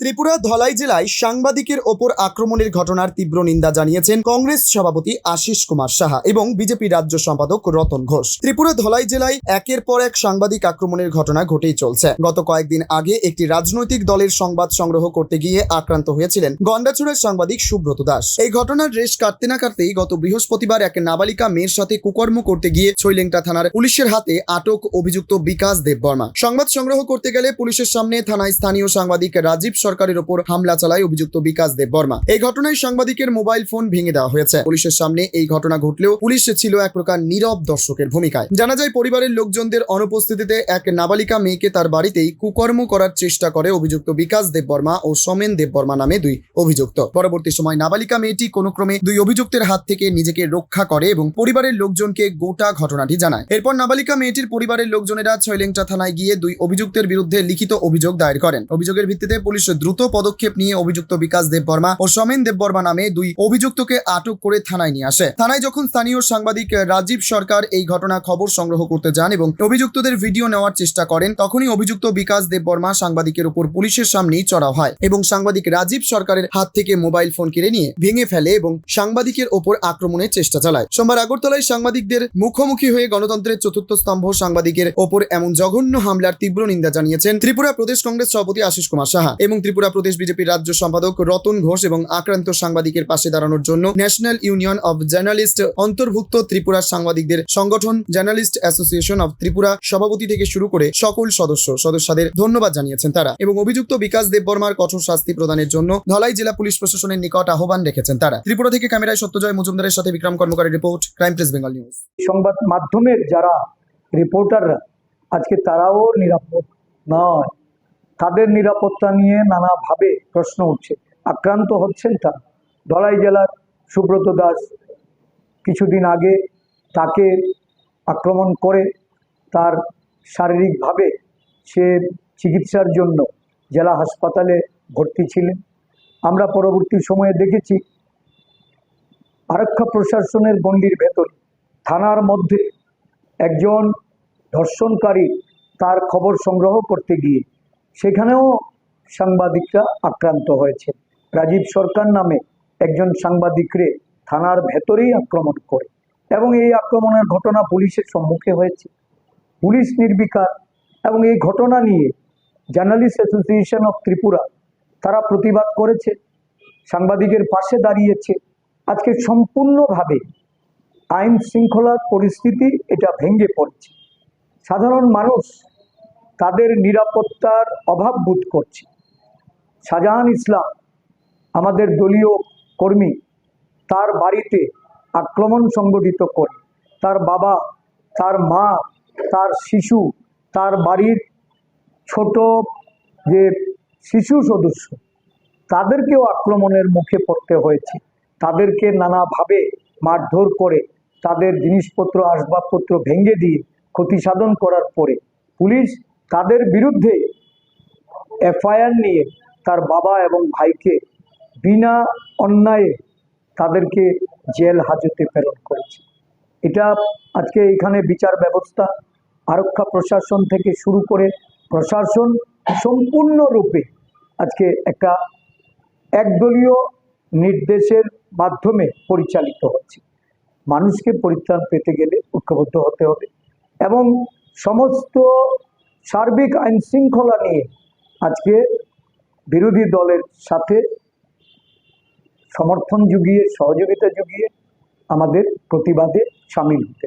ত্রিপুরা ধলাই জেলায় সাংবাদিকের ওপর আক্রমণের ঘটনার তীব্র নিন্দা জানিয়েছেন কংগ্রেস সভাপতি আশিস কুমার সাহা এবং বিজেপি রাজ্য সম্পাদক রতন ঘোষ। ত্রিপুরা ধলাই জেলায় একের পর এক সাংবাদিক আক্রমণের ঘটনা ঘটেই চলছে। গত কয়েকদিন আগে একটি রাজনৈতিক দলের সংবাদ সংগ্রহ করতে গিয়ে আক্রান্ত হয়েছিলেন গন্ডাছড়ার সাংবাদিক সুব্রত দাস। এই ঘটনার রেশ কাটতে না কাটতেই গত বৃহস্পতিবার এক নাবালিকা মেয়ের সাথে কুকর্ম করতে গিয়ে ছৈলেংটা থানার পুলিশের হাতে আটক অভিযুক্ত বিকাশ দেববর্মা। সংবাদ সংগ্রহ করতে গেলে পুলিশের সামনে থানায় স্থানীয় সাংবাদিক রাজীব সরকারের ওপর হামলা চালায় অভিযুক্ত বিকাশ দেববর্মা এই ঘটনায় সাংবাদিকের মোবাইল ফোন ভেঙে দেওয়া হয়েছে। পুলিশের সামনে এই ঘটনা ঘটলেও পুলিশ ছিল এক প্রকার নীরব দর্শকের ভূমিকায়। জানা যায়, পরিবারের লোকজনদের অনুপস্থিতিতে এক নাবালিকা মেয়েকে তার বাড়িতেই কুকর্ম করার চেষ্টা করে অভিযুক্ত বিকাশ দেববর্মা ও সোমেন দেববর্মা নামে দুই অভিযুক্ত। পরবর্তী সময় নাবালিকা মেয়েটি কোনো ক্রমে দুই অভিযুক্তের হাত থেকে নিজেকে রক্ষা করে এবং পরিবারের লোকজনকে গোটা ঘটনাটি জানায়। এরপর নাবালিকা মেয়েটির পরিবারের লোকজনেরা ছয়লেংটা থানায় গিয়ে দুই অভিযুক্তের বিরুদ্ধে লিখিত অভিযোগ দায়ের করেন। অভিযোগের ভিত্তিতে পুলিশ দ্রুত পদক্ষেপ নিয়ে অভিযুক্ত বিকাশ দেববর্মা ও সমেন দেববর্মা নামে দুই অভিযুক্তকে আটক করে থানায় নিয়ে আসে। থানায় যখন স্থানীয় সাংবাদিক রাজীব সরকার এই ঘটনা খবর সংগ্রহ করতে যান এবং অভিযুক্তদের ভিডিও নেওয়ার চেষ্টা করেন, তখনই অভিযুক্ত বিকাশ দেববর্মা সাংবাদিকের উপর পুলিশের সামনেই চড়াও হয় এবং সাংবাদিক রাজীব সরকারের হাত থেকে মোবাইল ফোন কেড়ে নিয়ে ভেঙে ফেলে এবং সাংবাদিকের ওপর আক্রমণের চেষ্টা চালায়। সোমবার আগরতলায় সাংবাদিকদের মুখোমুখি হয়ে গণতন্ত্রের চতুর্থ স্তম্ভ সাংবাদিকের ওপর এমন জঘন্য হামলার তীব্র নিন্দা জানিয়েছেন ত্রিপুরা প্রদেশ কংগ্রেস সভাপতি আশিস কুমার সাহা এবং ত্রিপুরা প্রদেশ বিজেপির রাজ্য সম্পাদক রতন ঘোষ এবং আক্রান্ত সাংবাদিকের পাশে দাঁড়ানোর জন্য ন্যাশনাল ইউনিয়ন অব জার্নালিস্ট অন্তর্ভুক্ত ত্রিপুরার সাংবাদিকদের সংগঠন জার্নালিস্ট অ্যাসোসিয়েশন অব ত্রিপুরা সভাপতি থেকে শুরু করে সকল সদস্য সদস্যদের ধন্যবাদ জানিয়েছেন তারা এবং অভিযুক্ত বিকাশ দেববর্মার কঠোর শাস্তি প্রদানের জন্য ধলাই জেলা পুলিশ প্রশাসনের নিকট আহ্বান রেখেছেন তারা। ত্রিপুরা থেকে ক্যামেরায় সত্যজয় মজুমদারের সাথে Bikram কর্মকারের report, crime press Bengal news. সংবাদ মাধ্যমের যারা রিপোর্টাররা আজকে তারাও নিরাপদ নয়। তাদের নিরাপত্তা নিয়ে নানাভাবে প্রশ্ন উঠছে। আক্রান্ত হচ্ছেন তারা। ধলাই জেলার সুব্রত দাস কিছুদিন আগে তাকে আক্রমণ করে তার শারীরিকভাবে সে চিকিৎসার জন্য জেলা হাসপাতালে ভর্তি ছিলেন। আমরা পরবর্তী সময়ে দেখেছি আরক্ষা প্রশাসনের গণ্ডির ভেতর, থানার মধ্যে একজন ধর্ষণকারী তার খবর সংগ্রহ করতে গিয়ে সেখানেও সাংবাদিকরা আক্রান্ত হয়েছে। রাজীব সরকার নামে একজন সাংবাদিকরে থানার ভেতরেই আক্রমণ করে এবং এই আক্রমণের ঘটনা পুলিশের সম্মুখে হয়েছে। পুলিশ নির্বিকার এবং এই ঘটনা নিয়ে জার্নালিস্ট অ্যাসোসিয়েশন অফ ত্রিপুরা তারা প্রতিবাদ করেছে, সাংবাদিকের পাশে দাঁড়িয়েছে। আজকে সম্পূর্ণভাবে আইন শৃঙ্খলার পরিস্থিতি এটা ভেঙে পড়ছে। সাধারণ মানুষ তাদের নিরাপত্তার অভাব বোধ করছি। শাহজাহান ইসলাম, আমাদের দলীয় কর্মী, তার বাড়িতে আক্রমণ সংগঠিত করে। তার বাবা, তার মা, তার শিশু, তার বাড়ির ছোট যে শিশু সদস্য, তাদেরকেও আক্রমণের মুখে পড়তে হয়েছে। তাদেরকে নানাভাবে মারধর করে তাদের জিনিসপত্র, আসবাবপত্র ভেঙে দিয়ে ক্ষতি সাধন করার পরে পুলিশ তাদের বিরুদ্ধে এফআইআর নিয়ে তার বাবা এবং ভাইকে বিনা অন্যায়ে তাদেরকে জেল হাজতে প্রেরণ করেছে। এটা আজকে এখানে বিচার ব্যবস্থা, আরক্ষা প্রশাসন থেকে শুরু করে প্রশাসন সম্পূর্ণরূপে আজকে একটা একদলীয় নির্দেশের মাধ্যমে পরিচালিত হচ্ছে। মানুষকে পরিত্রাণ পেতে গেলে ঐক্যবদ্ধ হতে হবে এবং সমস্ত সার্বিক আইন শৃঙ্খলা নিয়ে আজকে বিরোধী দলের সাথে সমর্থন জুগিয়ে, সহযোগিতা জুগিয়ে আমাদের প্রতিবাদে সামিল হতে।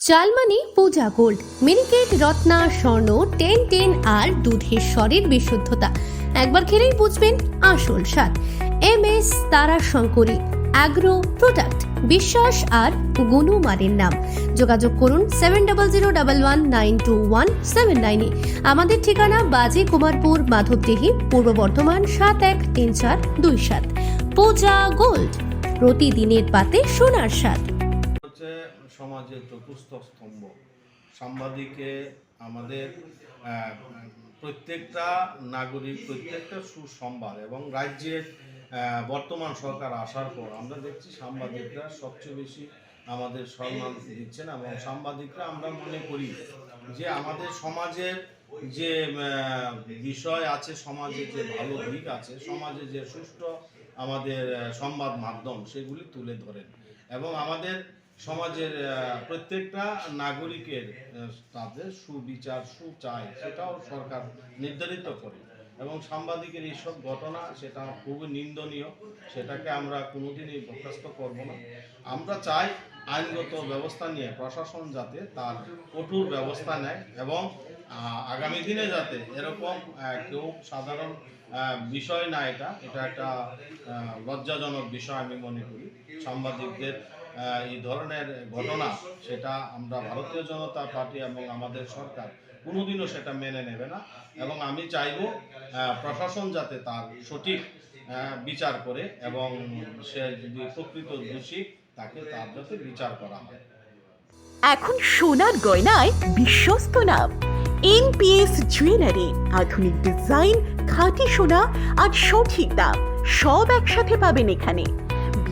চালমানি Puja gold, Miniket, Ratna, Swarna, ten ten আর দুধের স্বরের বিশুদ্ধতা। একবার খেলেই বুঝবেন আসল স্বাদ। এম এস তারা শঙ্করী অ্যাগ্রো প্রোডাক্ট বিশ্বাস আর গুণমানের নাম। যোগাযোগ করুন seven double zero double one nine two one seven নাইনে আমাদের ঠিকানা বাজে কুমারপুর মাধবদেহি, পূর্ব বর্ধমান সাত এক তিন চার দুই সাত। পূজা গোল্ড, প্রতিদিনের পাতে সোনার স্বাদ। সমাজের চতুর্থ স্তম্ভ। সাংবাদিকে আমাদের প্রত্যেকটা নাগরিক, প্রত্যেকটা সুসংবাদ এবং রাজ্যের বর্তমান সরকার আসার পর আমরা দেখছি সাংবাদিকরা সবচেয়ে বেশি আমাদের সম্মান দিচ্ছেন এবং সাংবাদিকরা আমরা মনে করি যে আমাদের সমাজের যে বিষয় আছে, সমাজে যে ভালো দিক আছে, সমাজে যে সুষ্ঠু আমাদের সংবাদ মাধ্যম সেগুলি তুলে ধরেন এবং আমাদের সমাজের প্রত্যেকটা নাগরিকের তাদের সুবিচার, সুচায় সেটাও সরকার নির্ধারিত করে। এবং সাংবাদিকের এইসব ঘটনা সেটা খুবই নিন্দনীয়। সেটাকে আমরা কোনোদিনই বরখাস্ত করব না। আমরা চাই আইনগত ব্যবস্থা নিয়ে, প্রশাসন যাতে তার কঠোর ব্যবস্থা নেয় এবং আগামী দিনে যাতে এরকম কেউ সাধারণ বিষয় না এটা এটা একটা লজ্জাজনক বিষয় আমি মনে করি। সাংবাদিকদের এই ধরনের ঘটনা সেটা আমরা ভারতীয় জনতা পার্টি এবং আমাদের সরকার কোনোদিনও সেটা মেনে নেবে না। এবং আমি চাইব প্রশাসন যাতে তার সঠিক বিচার করে এবং সে যদি প্রকৃত দোষী তাকে তার যাতে বিচার করা হয়। এখন সোনার গয়নায় বিশ্বস্ত নাম এনপিএস জুয়েলারি আধুনিক ডিজাইন খাঁটি সোনা আর সঠিক দাম সব একসাথে পাবেন এখানে।